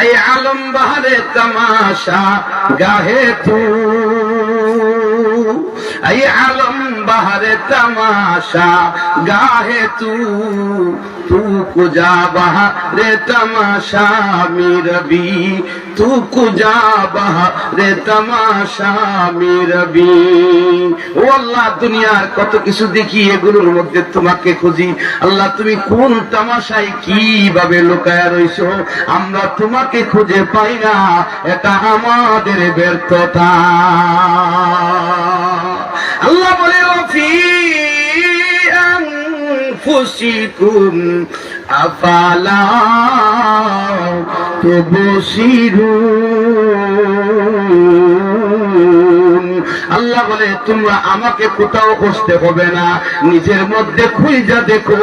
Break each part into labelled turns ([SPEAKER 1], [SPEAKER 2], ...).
[SPEAKER 1] اے عالم بہر تماشا گاہے تو اے عالم বাহারে তমাশা, গাহে তু তু কুজা বাহারে তমাশা, মিরবি, তু কুজা বাহারে তমাশা, মিরবি। ও আল্লাহ, দুনিয়ার কত কিছু দেখি এগুলোর মধ্যে তোমাকে খুঁজি। আল্লাহ, তুমি কোন তামাশায় কীভাবে লুকায় রইছো? আমরা তোমাকে খুঁজে পাই না, এটা আমাদের ব্যর্থতা। أنفسكم أفلا تبصرون আল্লাহ বলে তোমরা আমাকে কোথাও খুঁজতে হবে না নিজের মধ্যে খুঁজা দেখো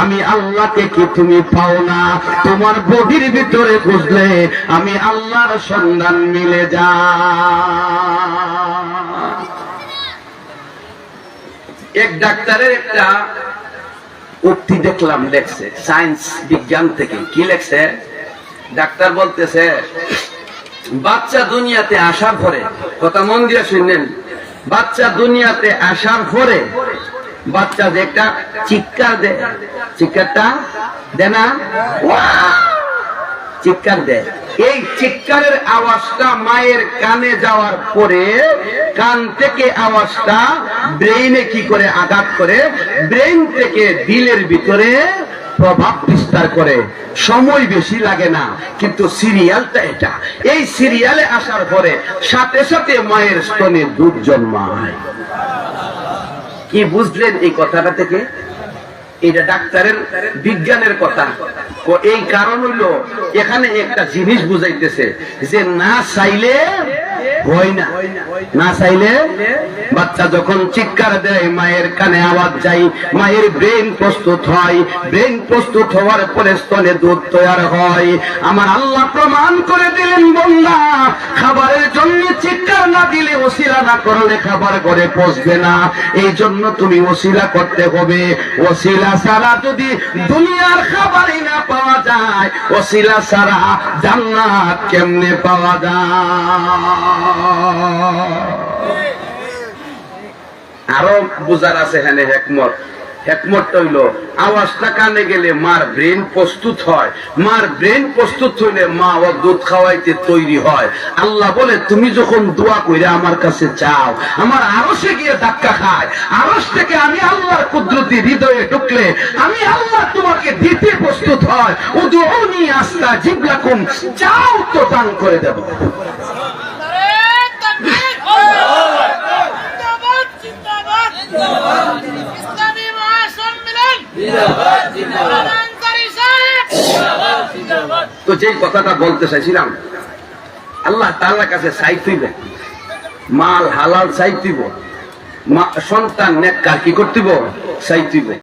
[SPEAKER 1] আমি আল্লাহকে কি তুমি পাও না তোমার বডির ভিতরে খুঁজলে আমি আল্লাহর সন্ধান মিলে যা এক ডাক্তারের একটা উক্তি দেখলাম লেখছে সায়েন্স বিজ্ঞান থেকে। কি লেখছে? ডাক্তার বলতেছে, বাচ্চা দুনিয়াতে আসার পরে, কথা মন দিয়ে শুনলেন বাচ্চা দুনিয়াতে আসার পরে, বাচ্চা যে একটা চিৎকার দেয়। চিৎকারটা দে না চিৎকার দেয়। এই চিৎকারের আওয়াজটা মায়ের কানে যাওয়ার পরে কান থেকে আওয়াজটা ব্রেইনে কি করে আঘাত করে? ব্রেইন থেকে দিলের ভিতরে প্রভাব বিস্তার করে। সময় বেশি লাগে না, কিন্তু সিরিয়ালটা এটা। এই সিরিয়ালে আসার পরে সাথে সাথে মায়ের স্তনে দুধ জন্মায়। কি বুঝলেন এই কথাটা থেকে? এটা ডাক্তারের বিজ্ঞানের কথা। এই কারণ হইল এখানে একটা জিনিস বুঝাইতেছে যে না চাইলে বাচ্চা যখন চিৎকার দেয়, মায়ের কানে আওয়াজ যাই মায়ের প্রস্তুত হয়। প্রস্তুত পরে দুধ হয়। আমার আল্লাহ প্রমাণ করে দিলেন বন্যা খাবারের জন্য চিৎকার না দিলে ওসিলা না করলে খাবার ঘরে পচবে না। এই জন্য তুমি ওসিলা করতে হবে। ওসিলা ছাড়া যদি দুনিয়ার খাবারই না পাওয়া যায়, ওসিলা ছাড়া জান্নাত কেমনে পাওয়া যায়? আরও বুঝার আছে এখানে হেকমত। হেকমতটা হইল আওয়াজটা কানে গেলে মার ব্রেন প্রস্তুত হয়। মার ব্রেন প্রস্তুত হইলে মা ও দুধ খাওয়াইতে তৈরি হয়। আল্লাহ বলে, তুমি যখন দোয়া কইরে আমার কাছে চাও আমার আরসে গিয়ে ধাক্কা খায়। আরস থেকে আমি আল্লাহর কুদরতি হৃদয়ে ঢুকলে, আমি আল্লাহ তোমাকে দিতে প্রস্তুত হয়। উদুনি আস্তা জিবলাকুম চাও তো দান করে দেবো। তো যেই কথাটা বলতে চাইছিলাম, আল্লাহ তাআলার কাছে তুইবে। মাল, হালাল মা- সন্তান, নেককার কি করতিব? তুইবে।